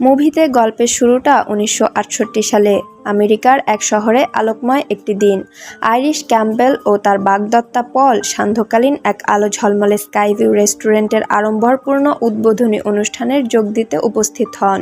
মুভিতে গল্পের শুরুটা উনিশশো আটষট্টি সালে। আমেরিকার এক শহরে আলোকময় একটি দিন। আইরিশ ক্যাম্পবেল ও তার বাগদত্তা পল সান্ধ্যকালীন এক আলো ঝলমলে স্কাইভিউ রেস্টুরেন্টের আড়ম্বরপূর্ণ উদ্বোধনী অনুষ্ঠানের যোগ দিতে উপস্থিত হন।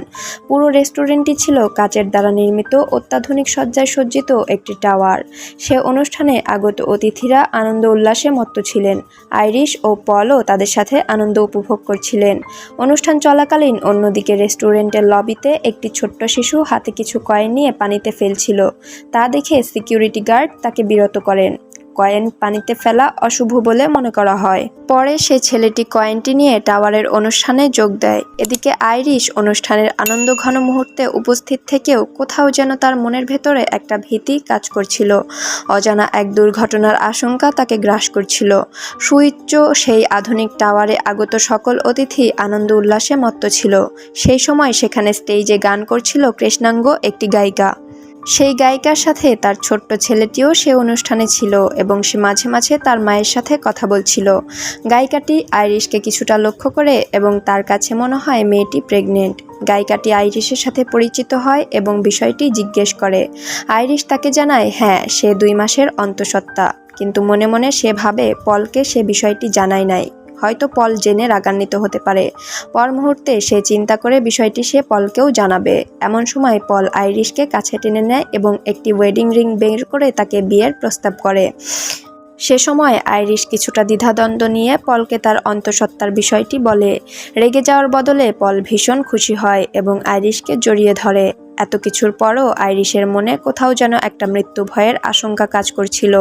পুরো রেস্টুরেন্টটি ছিল কাচের দ্বারা নির্মিত, অত্যাধুনিক সজ্জায় সজ্জিত একটি টাওয়ার। সে অনুষ্ঠানে আগত অতিথিরা আনন্দ উল্লাসে মত্ত ছিলেন। আইরিশ ও পলও তাদের সাথে আনন্দ উপভোগ করছিলেন। অনুষ্ঠান চলাকালীন অন্যদিকে রেস্টুরেন্টের লবিতে একটি ছোট্ট শিশু হাতে কিছু কয়েন নিয়ে পানিতে ফেলছিল। তা দেখে সিকিউরিটি গার্ড তাকে বিরত করেন। কয়েন পানিতে ফেলা অশুভ বলে মনে করা হয়। পরে সে ছেলেটি কয়েনটি নিয়ে টাওয়ারের অনুষ্ঠানে যোগ দেয়। এদিকে আইরিশ অনুষ্ঠানের আনন্দ ঘন মুহূর্তে উপস্থিত থেকেও কোথাও যেন তার মনের ভেতরে একটা ভীতি কাজ করছিল। অজানা এক দুর্ঘটনার আশঙ্কা তাকে গ্রাস করছিল। সুউচ্চ সেই আধুনিক টাওয়ারে আগত সকল অতিথি আনন্দ উল্লাসে মত্ত ছিল। সেই সময় সেখানে স্টেজে গান করছিল কৃষ্ণাঙ্গ একটি গায়িকা। সেই গায়িকার সাথে তার ছোট্ট ছেলেটিও সে অনুষ্ঠানে ছিল এবং সে মাঝে মাঝে তার মায়ের সাথে কথা বলছিল। গায়িকাটি আইরিশকে কিছুটা লক্ষ্য করে এবং তার কাছে মনে হয় মেয়েটি প্রেগনেন্ট। গায়িকাটি আইরিশের সাথে পরিচিত হয় এবং বিষয়টি জিজ্ঞেস করে। আইরিশ তাকে জানায় হ্যাঁ সে দুই মাসের অন্তঃসত্ত্বা। কিন্তু মনে মনে সে ভাবে পলকে সে বিষয়টি জানায় নাই। হয়তো পল জেনে রাগান্বিত হতে পারে। পর মুহূর্তে সে চিন্তা করে বিষয়টি সে পলকেও জানাবে। এমন সময় পল আইরিশকে কাছে টেনে নেয় এবং একটি ওয়েডিং রিং বের করে তাকে বিয়ের প্রস্তাব করে। সে সময় আইরিশ কিছুটা দ্বিধাদ্বন্দ্ব নিয়ে পলকে তার অন্তঃসত্ত্বার বিষয়টি বলে। রেগে যাওয়ার বদলে পল ভীষণ খুশি হয় এবং আইরিশকে জড়িয়ে ধরে। এত কিছুর পরও আইরিশের মনে কোথাও যেন একটা মৃত্যু ভয়ের আশঙ্কা কাজ করছিল।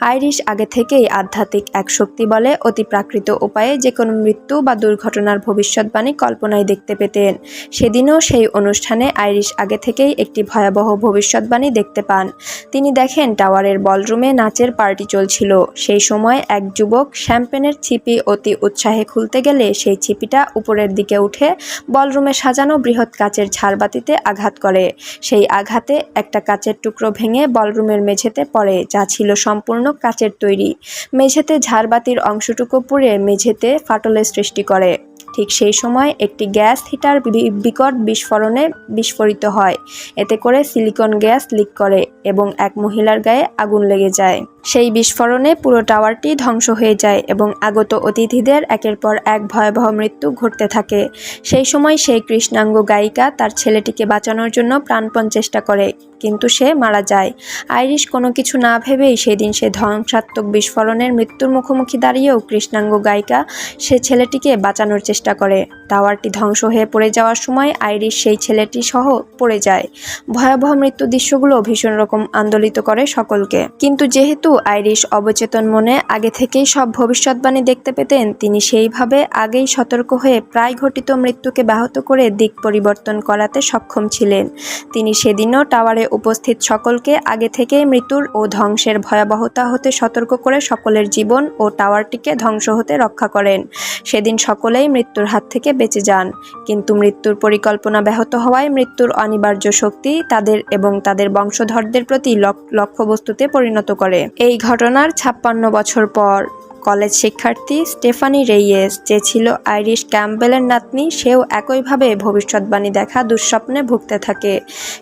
আইরিশ আগে থেকেই আধ্যাত্মিক এক শক্তি বলে অতি প্রাকৃত উপায়ে যে কোনো মৃত্যু বা দুর্ঘটনার ভবিষ্যৎবাণী কল্পনায় দেখতে পেতেন। সেদিনও সেই অনুষ্ঠানে আইরিশ আগে থেকেই একটি ভয়াবহ ভবিষ্যৎবাণী দেখতে পান। তিনি দেখেন টাওয়ারের বলরুমে নাচের পার্টি চলছিল। সেই সময় এক যুবক শ্যাম্পেনের ছিপি অতি উৎসাহে খুলতে গেলে সেই ছিপিটা উপরের দিকে উঠে বলরুমে সাজানো বৃহৎ কাচের ঝাড়বাতিতে আঘাত করে। সেই আঘাতে একটা কাচের টুকরো ভেঙে বলরুমের মেঝেতে পড়ে, যা ছিল সম্পূর্ণ কাচের তৈরি। মেঝেতে ঝাড়বাতির অংশটুকু পুড়ে মেঝেতে ফাটলের সৃষ্টি করে। ঠিক সেই সময় একটি গ্যাস হিটার বিকট বিস্ফোরণে বিস্ফোরিত হয়। এতে করে সিলিকন গ্যাস লিক করে এবং এক মহিলার গায়ে আগুন লেগে যায়। সেই বিস্ফোরণে পুরো টাওয়ারটি ধ্বংস হয়ে যায় এবং আগত অতিথিদের একের পর এক ভয়াবহ মৃত্যু ঘটতে থাকে। সেই সময় সেই কৃষ্ণাঙ্গ গায়িকা তার ছেলেটিকে বাঁচানোর জন্য প্রাণপণ চেষ্টা করে। কিন্তু সে মারা যায়। আইরিশ কোনো কিছু না ভেবেই সেদিন সে ধ্বংসাত্মক বিস্ফোরণের মৃত্যুর মুখোমুখি দাঁড়িয়েও কৃষ্ণাঙ্গ গায়িকা সে ছেলেটিকে বাঁচানোর চেষ্টা করে। টাওয়ারটি ধ্বংস হয়ে পড়ে যাওয়ার সময় আইরিশ সেই ছেলেটি সহ পড়ে যায়। ভয়াবহ মৃত্যু দৃশ্যগুলো ভীষণ রকম আন্দোলিত করে সকলকে। কিন্তু যেহেতু আইরিশ অবচেতন মনে আগে থেকেই সব ভবিষ্যৎবাণী দেখতে পেতেন, তিনি সেইভাবে আগেই সতর্ক হয়ে প্রায় ঘটিত মৃত্যুকে ব্যাহত করে দিক পরিবর্তন করাতে সক্ষম ছিলেন। তিনি সেদিনও টাওয়ারে উপস্থিত সকলকে আগে থেকেই মৃত্যুর ও ধ্বংসের ভয়াবহতা হতে সতর্ক করে সকলের জীবন ও টাওয়ারটিকে ধ্বংস হতে রক্ষা করেন। সেদিন সকলেই মৃত্যুর হাত থেকে বেঁচে যান। কিন্তু মৃত্যুর পরিকল্পনা ব্যাহত হওয়ায় মৃত্যুর অনিবার্য শক্তি তাদের এবং তাদের বংশধরদের প্রতি লক- লক্ষ্যবস্তুতে পরিণত করে। এই ঘটনার ছাপ্পান্ন বছর পর কলেজ শিক্ষার্থী স্টেফানি রেইয়েস, যে ছিল আইরিশ ক্যাম্পবেলের নাতনি, সেও একইভাবে ভবিষ্যৎবাণী দেখা দুঃস্বপ্নে ভুগতে থাকে।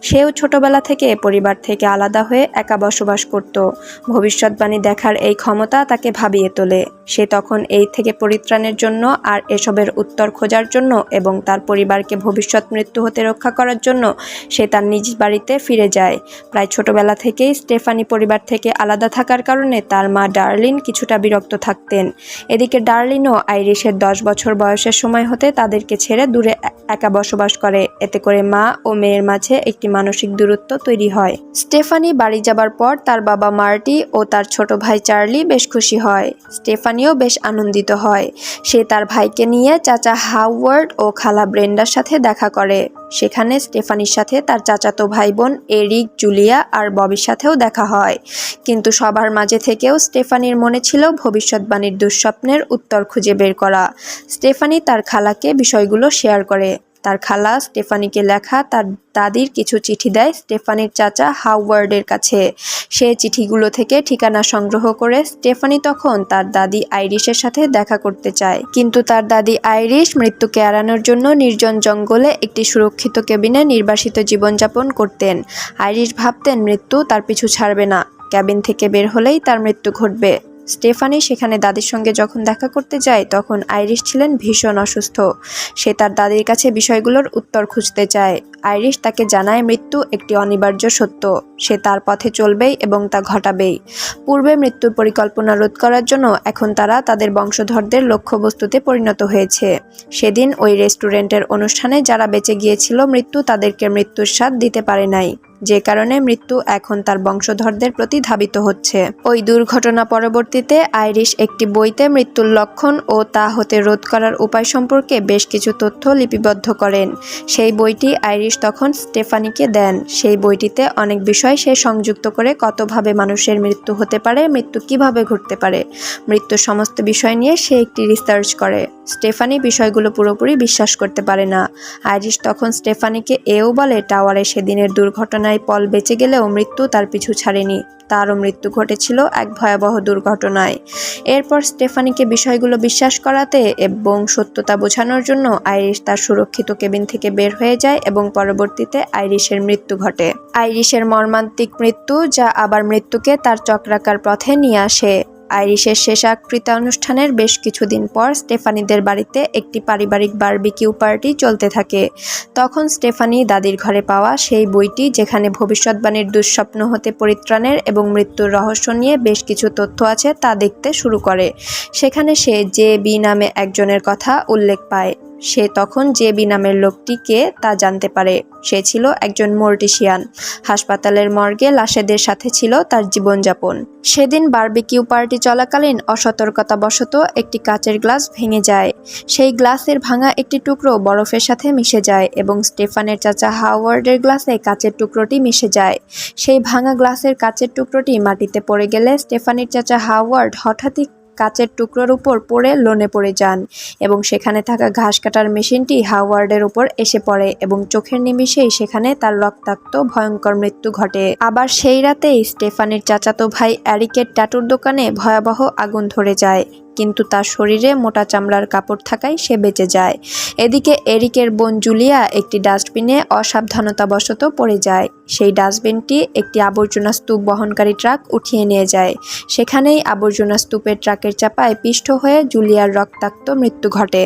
সেও ছোটবেলা থেকে পরিবার থেকে আলাদা হয়ে একা বসবাস করত। ভবিষ্যৎবাণী দেখার এই ক্ষমতা তাকে ভাবিয়ে তোলে। সে তখন এই থেকে পরিত্রাণের জন্য আর এসবের উত্তর খোঁজার জন্য এবং তার পরিবারকে ভবিষ্যৎ মৃত্যু হতে রক্ষা করার জন্য সে তার নিজ বাড়িতে ফিরে যায়। প্রায় ছোটবেলা থেকেই স্টেফানি পরিবার থেকে আলাদা থাকার কারণে তার মা ডার্লিন কিছুটা বিরক্ত থাকতেন। এদিকে ডার্লিনও আইরিশের দশ বছর বয়সের সময় হতে তাদেরকে ছেড়ে দূরে একা বসবাস করে। এতে করে মা ও মেয়ের মাঝে একটি মানসিক দূরত্ব তৈরি হয়। স্টেফানি বাড়ি যাবার পর তার বাবা মার্টি ও তার ছোট ভাই চার্লি বেশ খুশি হয়। স্টেফানিও বেশ আনন্দিত হয়। সে তার ভাইকে নিয়ে চাচা হাওয়ার্ড ও খালা ব্রেন্ডার সাথে দেখা করে। সেখানে স্টেফানির সাথে তার চাচাতো ভাই বোন এরিক, জুলিয়া আর ববির সাথেও দেখা হয়। কিন্তু সবার মাঝে থেকেও স্টেফানির মনে ছিল ভবিষ্যৎবাণীর দুঃস্বপ্নের উত্তর খুঁজে বের করা। স্টেফানি তার খালাকে বিষয়গুলো শেয়ার করে। তার খালা স্টেফানিকে লেখা তার দাদির কিছু চিঠি দেয় স্টেফানির চাচা হাওয়ার্ডের কাছে। সে চিঠিগুলো থেকে ঠিকানা সংগ্রহ করে স্টেফানি তখন তার দাদি আইরিশের সাথে দেখা করতে চায়। কিন্তু তার দাদি আইরিশ মৃত্যুকে এড়ানোর জন্য নির্জন জঙ্গলে একটি সুরক্ষিত কেবিনে নির্বাসিত জীবনযাপন করতেন। আইরিশ ভাবতেন মৃত্যু তার পিছু ছাড়বে না। ক্যাবিন থেকে বের হলেই তার মৃত্যু ঘটবে। স্টেফানি সেখানে দাদির সঙ্গে যখন দেখা করতে যায়, তখন আইরিশ ছিলেন ভীষণ অসুস্থ। সে তার দাদির কাছে বিষয়গুলোর উত্তর খুঁজতে চায়। আইরিশ তাকে জানায় মৃত্যু একটি অনিবার্য সত্য। সে তার পথে চলবেই এবং তা ঘটাবেই। পূর্বে মৃত্যুর পরিকল্পনা রোধ করার জন্য এখন তারা তাদের বংশধরদের লক্ষ্যবস্তুতে পরিণত হয়েছে। সেদিন ওই রেস্টুরেন্টের অনুষ্ঠানে যারা বেঁচে গিয়েছিল মৃত্যু তাদেরকে মৃত্যুর স্বাদ দিতে পারে নাই। যে কারণে মৃত্যু এখন তার বংশধরদের প্রতি ধাবিত হচ্ছে। ওই দুর্ঘটনা পরবর্তীতে আইরিশ একটি বইতে মৃত্যুর লক্ষণ ও তা হতে রোধ করার উপায় সম্পর্কে বেশ কিছু তথ্য লিপিবদ্ধ করেন। সেই বইটি আইরিশ তখন স্টেফানিকে দেন। সেই বইটিতে অনেক বিষয় সে সংযুক্ত করে কতভাবে মানুষের মৃত্যু হতে পারে, মৃত্যু কীভাবে ঘটতে পারে, মৃত্যুর সমস্ত বিষয় নিয়ে সে একটি রিসার্চ করে। স্টেফানি বিষয়গুলো পুরোপুরি বিশ্বাস করতে পারে না। আইরিশ তখন স্টেফানিকে এও বলে, টাওয়ারে সেদিনের দুর্ঘটনায় পল বেঁচে গেলেও মৃত্যু তার পিছু ছাড়েনি। তারও মৃত্যু ঘটেছিল এক ভয়াবহ দুর্ঘটনায়। এরপর স্টেফানিকে বিষয়গুলো বিশ্বাস করাতে এবং সত্যতা বোঝানোর জন্য আইরিশ তার সুরক্ষিত কেবিন থেকে বের হয়ে যায় এবং পরবর্তীতে আইরিশের মৃত্যু ঘটে। আইরিশের মর্মান্তিক মৃত্যু, যা আবার মৃত্যুকে তার চক্রাকার পথে নিয়ে আসে। আইরিশের শেষাকৃত অনুষ্ঠানের বেশ কিছুদিন পর স্টেফানিদের বাড়িতে একটি পারিবারিক বার্বিকিউ পার্টি চলতে থাকে। তখন স্টেফানি দাদির ঘরে পাওয়া সেই বইটি, যেখানে ভবিষ্যৎবাণীর দুঃস্বপ্ন হতে পরিত্রাণের এবং মৃত্যুর রহস্য নিয়ে বেশ কিছু তথ্য আছে তা দেখতে শুরু করে। সেখানে সে জে বি নামে একজনের কথা উল্লেখ পায়। সে তখন যে বি নামের লোকটিকে তা জানতে পারে। সে ছিল একজন মর্টিশিয়ান হাসপাতালের মর্গে লাশেদের সাথে ছিল তার জীবনযাপন। সেদিন বারবিকিউ পার্টি চলাকালীন অসতর্কতাবশত একটি কাচের গ্লাস ভেঙে যায়। সেই গ্লাসের ভাঙা একটি টুকরো বরফের সাথে মিশে যায় এবং স্টেফানের চাচা হাওয়ার্ডের গ্লাসে কাচের টুকরোটি মিশে যায়। সেই ভাঙা গ্লাসের কাচের টুকরোটি মাটিতে পড়ে গেলে স্টেফানির চাচা হাওয়ার্ড হঠাৎই কাচের টুকরোর উপর পড়ে লোনে পড়ে যান এবং সেখানে থাকা ঘাস কাটার মেশিনটি হাওয়ার্ডের উপর এসে পড়ে এবং চোখের নিমিষেই সেখানে তার রক্তাক্ত, ভয়ঙ্কর মৃত্যু ঘটে। আবার সেই রাতেই স্টেফানির চাচাতো ভাই অ্যারিকের ট্যাটুর দোকানে ভয়াবহ আগুন ধরে যায়। কিন্তু তার শরীরে মোটা চামড়ার কাপড় থাকায় সে বেঁচে যায়। এদিকে এরিকের বোন জুলিয়া একটি ডাস্টবিনে অসাবধানতাবশত পড়ে যায়। সেই ডাস্টবিনটি একটি আবর্জনা স্তূপ বহনকারী ট্রাক উঠিয়ে নিয়ে যায়। সেখানেই আবর্জনা স্তূপের ট্রাকের চাপায় পিষ্ট হয়ে জুলিয়ার রক্তাক্ত মৃত্যু ঘটে।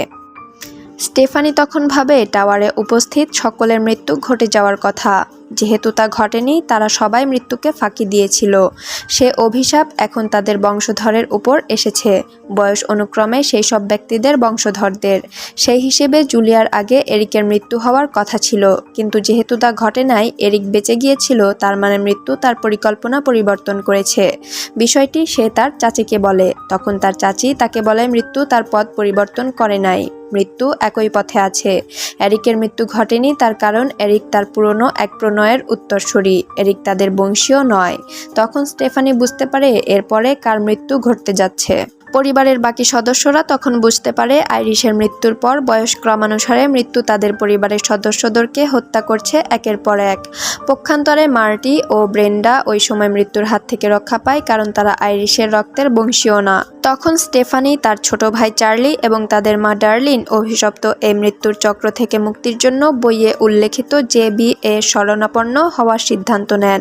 স্টেফানি তখন ভাবে টাওয়ারে উপস্থিত সকলের মৃত্যু ঘটে যাওয়ার কথা। যেহেতু তা ঘটেনি, তারা সবাই মৃত্যুকে ফাঁকি দিয়েছিল। সে অভিশাপ এখন তাদের বংশধরের উপর এসেছে। বয়স অনুক্রমে সেই সব ব্যক্তিদের বংশধরদের। সেই হিসেবে জুলিয়ার আগে এরিকের মৃত্যু হওয়ার কথা ছিল। কিন্তু যেহেতু তা ঘটে নাই, এরিক বেঁচে গিয়েছিল, তার মানে মৃত্যু তার পরিকল্পনা পরিবর্তন করেছে। বিষয়টি সে তার চাচিকে বলে। তখন তার চাচি তাকে বলে, মৃত্যু তার পথ পরিবর্তন করে নাই। মৃত্যু একই পথে আছে। এরিকের মৃত্যু ঘটেনি তার কারণ এরিক তার পুরনো এক প্রণয়ের উত্তরসূরি। এরিক তাদের বংশীয় নয়। তখন স্টেফানি বুঝতে পারে এরপরে কার মৃত্যু ঘটতে যাচ্ছে। পরিবারের বাকি সদস্যরা তখন বুঝতে পারে আইরিশের মৃত্যুর পর বয়স ক্রমানুসারে মৃত্যু তাদের পরিবারের সদস্যদেরকে হত্যা করছে একের পর এক। পক্ষান্তরে মার্টি ও ব্রেন্ডা ওই সময় মৃত্যুর হাত থেকে রক্ষা পায় কারণ তারা আইরিশের রক্তের বংশীয় না। তখন স্টেফানি, তার ছোট ভাই চার্লি এবং তাদের মা ডার্লিন অভিশপ্ত এই মৃত্যুর চক্র থেকে মুক্তির জন্য বইয়ে উল্লেখিত জে বি এ শরণাপন্ন হওয়ার সিদ্ধান্ত নেন।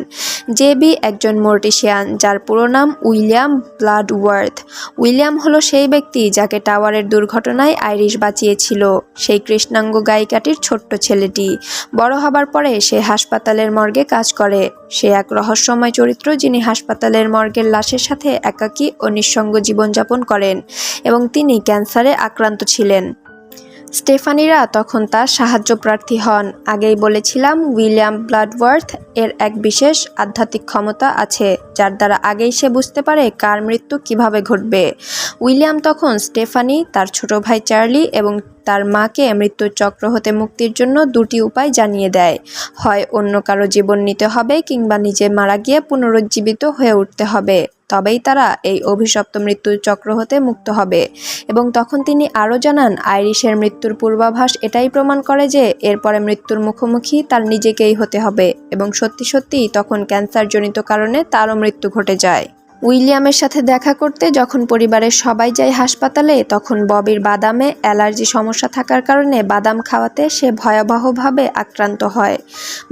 জে বি একজন মর্টিশিয়ান যার পুরো নাম উইলিয়াম ব্লাডওয়ার্থ। উইলিয়াম হলো সেই ব্যক্তি যাকে টাওয়ারের দুর্ঘটনায় আইরিশ বাঁচিয়েছিল। সেই কৃষ্ণাঙ্গ গায়িকাটির ছোট্ট ছেলেটি। বড় হবার পরে সে হাসপাতালের মর্গে কাজ করে। সে এক রহস্যময় চরিত্র যিনি হাসপাতালের মর্গের লাশের সাথে একাকী ও নিঃসঙ্গ জীবনযাপন করেন এবং তিনি ক্যান্সারে আক্রান্ত ছিলেন। স্টেফানিরা তখন তার সাহায্য প্রার্থী হন। আগেই বলেছিলাম, উইলিয়াম ব্লাডওয়ার্থ এর এক বিশেষ আধ্যাত্মিক ক্ষমতা আছে, যার দ্বারা আগেই সে বুঝতে পারে কার মৃত্যু কীভাবে ঘটবে। উইলিয়াম তখন স্টেফানি, তার ছোট ভাই চার্লি এবং তার মাকে মৃত্যুর চক্র হতে মুক্তির জন্য দুটি উপায় জানিয়ে দেয়। হয়, অন্য কারও জীবন নিতে হবে কিংবা নিজে মারা গিয়ে পুনরুজ্জীবিত হয়ে উঠতে হবে। তবেই তারা এই অভিশপ্ত মৃত্যুর চক্র হতে মুক্ত হবে। এবং তখন তিনি আরও জানান, আইরিশের মৃত্যুর পূর্বাভাস এটাই প্রমাণ করে যে এরপরে মৃত্যুর মুখোমুখি তার নিজেকেই হতে হবে। এবং সত্যি সত্যিই তখন ক্যান্সারজনিত কারণে তারও মৃত্যু ঘটে যায়। উইলিয়ামের সাথে দেখা করতে যখন পরিবারের সবাই যায় হাসপাতালে, তখন ববির বাদামে অ্যালার্জি সমস্যা থাকার কারণে বাদাম খাওয়াতে সে ভয়াবহভাবে আক্রান্ত হয়।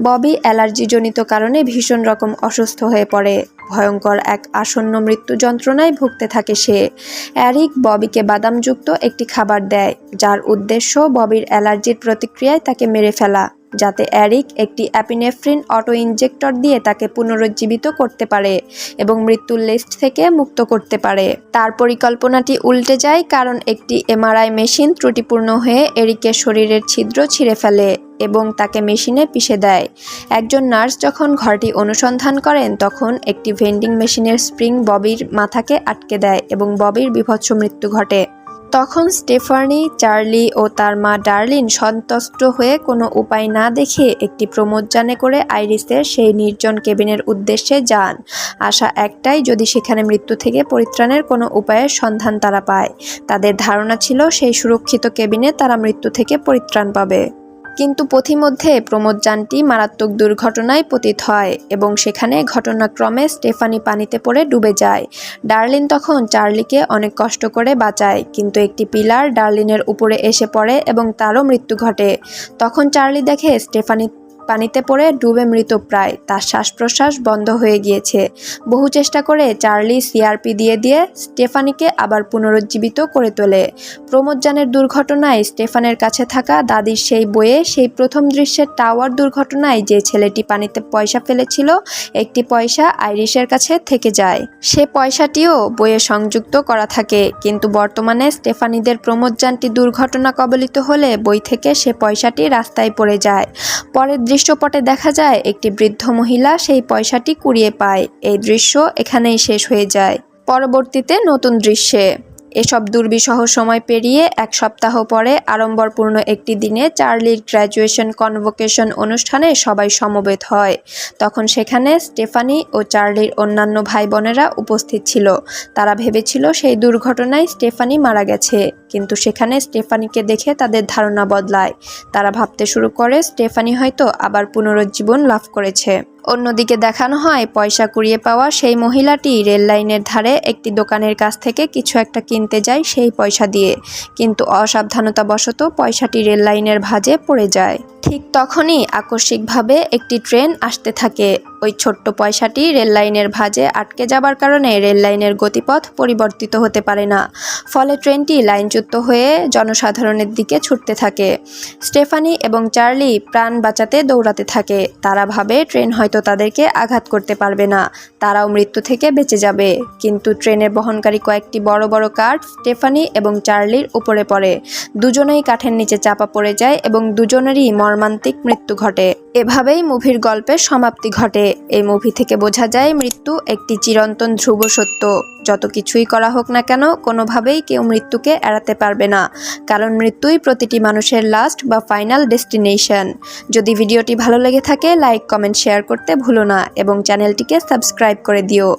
ববি অ্যালার্জিজনিত কারণে ভীষণ রকম অসুস্থ হয়ে পড়ে। ভয়ঙ্কর এক আসন্ন মৃত্যু যন্ত্রণায় ভুগতে থাকে সে। অ্যারিক ববিকে বাদামযুক্ত একটি খাবার দেয়, যার উদ্দেশ্য ববির অ্যালার্জির প্রতিক্রিয়ায় তাকে মেরে ফেলা। যাতে অ্যারিক একটি অ্যাপিনেফ্রিন অটো ইনজেক্টর দিয়ে তাকে পুনরুজ্জীবিত করতে পারে এবং মৃত্যুর লিস্ট থেকে মুক্ত করতে পারে। তার পরিকল্পনাটি উল্টে যায় কারণ একটি এমআরআই মেশিন ত্রুটিপূর্ণ হয়ে এরিকের শরীরের ছিদ্র ছিঁড়ে ফেলে এবং তাকে মেশিনে পিষে দেয়। একজন নার্স যখন ঘরটি অনুসন্ধান করেন, তখন একটি ভেন্ডিং মেশিনের স্প্রিং ববির মাথাকে আটকে দেয় এবং ববির বিভৎস মৃত্যু ঘটে। তখন স্টেফানি, চার্লি ও তার মা ডার্লিন সন্তুষ্ট হয়ে কোনো উপায় না দেখে একটি প্রমোদযানে করে আইরিসের সেই নির্জন কেবিনের উদ্দেশ্যে যান। আশা একটাই, যদি সেখানে মৃত্যু থেকে পরিত্রাণের কোনো উপায়ের সন্ধান তারা পায়। তাদের ধারণা ছিল, সেই সুরক্ষিত কেবিনে তারা মৃত্যু থেকে পরিত্রাণ পাবে। কিন্তু পথিমধ্যে প্রমোদ যানটি মারাত্মক দুর্ঘটনায় পতিত হয় এবং সেখানে ঘটনাক্রমে স্টেফানি পানিতে পড়ে ডুবে যায়। ডার্লিন তখন চার্লিকে অনেক কষ্ট করে বাঁচায়, কিন্তু একটি পিলার ডার্লিনের উপরে এসে পড়ে এবং তারও মৃত্যু ঘটে। তখন চার্লি দেখে স্টেফানি পানিতে পড়ে ডুবে মৃত প্রায়। তার শ্বাস প্রশ্বাস বন্ধ হয়ে গিয়েছে। বহু চেষ্টা করে চার্লি সিআরপি দিয়ে দিয়ে স্টেফানিকে আবার পুনরুজ্জীবিত করে তোলে। প্রমোদযানের দুর্ঘটনায় স্টেফানের কাছে থাকা দাদির সেই বইয়ে সেই প্রথম দৃশ্যের টাওয়ার দুর্ঘটনায় যে ছেলেটি পানিতে পয়সা ফেলেছিল, একটি পয়সা আইরিশের কাছে থেকে যায়। সে পয়সাটিও বইয়ে সংযুক্ত করা থাকে, কিন্তু বর্তমানে স্টেফানিদের প্রমোদযানটি দুর্ঘটনা কবলিত হলে বই থেকে সে পয়সাটি রাস্তায় পড়ে যায়। পরের দৃশ্যপটে দেখা যায়, একটি বৃদ্ধ মহিলা সেই পয়সাটি কুড়িয়ে পায়। এই দৃশ্য এখানেই শেষ হয়ে যায়। পরবর্তীতে নতুন দৃশ্যে। এসব দুর্বিষহ সময় পেরিয়ে এক সপ্তাহ পরে আড়ম্বরপূর্ণ একটি দিনে চার্লির গ্র্যাজুয়েশন কনভোকেশন অনুষ্ঠানে সবাই সমবেত হয়। তখন সেখানে স্টেফানি ও চার্লির অন্যান্য ভাই বোনেরা উপস্থিত ছিল। তারা ভেবেছিল সেই দুর্ঘটনায় স্টেফানি মারা গেছে। কিন্তু সেখানে স্টেফানিকে দেখে তাদের ধারণা বদলায়। তারা ভাবতে শুরু করে, স্টেফানি হয়তো আবার পুনরুজ্জীবন লাভ করেছে। অন্যদিকে দেখানো হয়, পয়সা কুড়িয়ে পাওয়া সেই মহিলাটি রেল লাইনের ধারে একটি দোকানের কাছ থেকে কিছু একটা কিনতে যায় সেই পয়সা দিয়ে। কিন্তু অসাবধানতাবশত পয়সাটি রেল লাইনের ভাঁজে পড়ে যায়। ঠিক তখনই আকস্মিকভাবে একটি ট্রেন আসতে থাকে। ওই ছোট্ট পয়সাটি রেল লাইনের ভাঁজে আটকে যাবার কারণে রেললাইনের গতিপথ পরিবর্তিত হতে পারে না। ফলে ট্রেনটি লাইনচ্যুত হয়ে জনসাধারণের দিকে ছুটতে থাকে। স্টেফানি এবং চার্লি প্রাণ বাঁচাতে দৌড়াতে থাকে। তারা ভাবে ট্রেন হয়তো তাদেরকে আঘাত করতে পারবে না। তারাও মৃত্যু থেকে বেঁচে যাবে। কিন্তু ট্রেনের বহনকারী কয়েকটি বড় বড় কাঠ স্টেফানি এবং চার্লির উপরে পড়ে। দুজনেই কাঠের নিচে চাপা পড়ে যায় এবং দুজনেরই মর্মান্তিক মৃত্যু ঘটে। এভাবেই মুভির গল্পের সমাপ্তি ঘটে। এই মুভি থেকে বোঝা যায়, মৃত্যু একটি চিরন্তন ধ্রুব সত্য। যত কিছুই করা হোক না কেন, কোনোভাবেই কেউ মৃত্যুকে এড়াতে পারবে না। কারণ মৃত্যুই প্রতিটি মানুষের লাস্ট বা ফাইনাল ডেস্টিনেশন যদি ভিডিওটি ভালো লেগে থাকে লাইক কমেন্ট শেয়ার করতে ভুলো না। এবং চ্যানেলটিকে সাবস্ক্রাইব করে দিও।